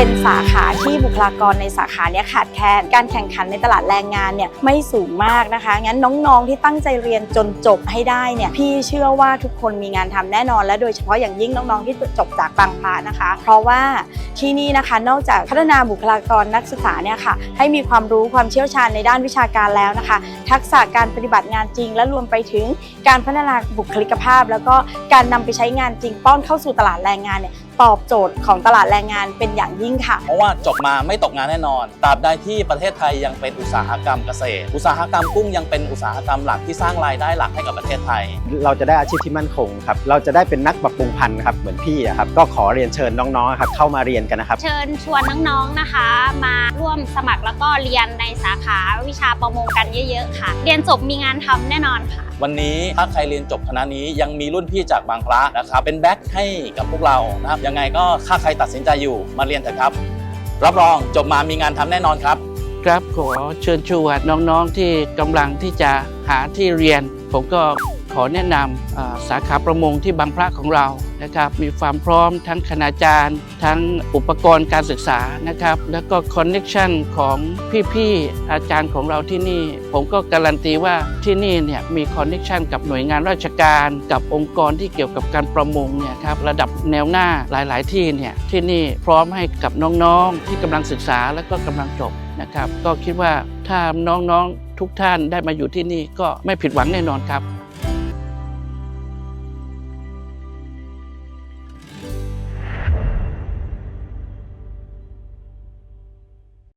เป็นสาขาที่บุคลากรในสาขาเนี้ยขาดแคลนการแข่งขันในตลาดแรงงานเนี่ยไม่สูงมากนะคะ งั้นน้องๆ ที่ตั้งใจเรียนจนจบให้ได้เนี่ยพี่เชื่อว่าทุกคนมีงานทำแน่นอน และโดยเฉพาะอย่างยิ่งน้องๆที่จบจากบางพระนะคะ เพราะว่าที่นี่นะคะนอกจากพัฒนาบุคลากรนักศึกษาเนี่ยค่ะให้มีความรู้ความเชี่ยวชาญในด้านวิชาการแล้วนะคะ ทักษะการปฏิบัติงานจริง และรวมไปถึงการพัฒนาบุคลิกภาพ แล้วก็การนำไปใช้งานจริงป้อนเข้าสู่ตลาดแรงงานเนี่ย ตอบโจทย์ของตลาดแรงงานเป็นอย่างยิ่งค่ะ เพราะว่าจบมาไม่ตกงานแน่นอน ตราบใดที่ประเทศไทยยังเป็นอุตสาหกรรมเกษตร อุตสาหกรรมกุ้งยังเป็นอุตสาหกรรมหลักที่สร้างรายได้หลักให้กับประเทศไทย เราจะได้อาชีพที่มั่นคงครับ เราจะได้เป็นนักปรับปรุงพันธุ์ครับ เหมือนพี่อะครับ ก็ขอเรียนเชิญน้องๆครับเข้ามาเรียนกันนะครับ เชิญชวนน้องๆนะคะมา ร่วมสมัครแล้วก็เรียนในสาขาวิชาประมงกันเยอะๆค่ะ เรียนจบมีงานทำแน่นอนค่ะ วันนี้ถ้าใครเรียนจบคณะนี้ยังมีรุ่นพี่จากบางพระนะครับเป็นแบ็คให้กับพวกเรานะครับยังไงก็ถ้าใครตัดสินใจอยู่มาเรียนเถอะครับ รับรองจบมามีงานทำแน่นอนครับ ครับขอเชิญชวนน้องๆที่กำลังที่จะหาที่เรียน ผมก็ข อแนะนำสาขาประมงที่บางพระของเรานะครับมีความพร้อมทั้งคณาจารย์ ทั้งอุปกรณ์การศึกษานะครับแล้วก็คอนเน็ชันของพี่ๆอาจารย์ของเราที่นี่ ผมก็การันตีว่าที่นี่เนี่ยมีคอนเน็ชันกับหน่วยงานราชการ กับองค์กรที่เกี่ยวกับการประมงเนี่ยครับระดับแนวหน้าหลายๆ ที่เนี่ยที่นี่พร้อมให้กับน้องๆ ที่กำลังศึกษาและก็กำลังจบนะครับก็คิดว่าถ้าน้องๆทุกท่านได้มาอยู่ที่นี่ก็ไม่ผิดหวังแน่นอนครับ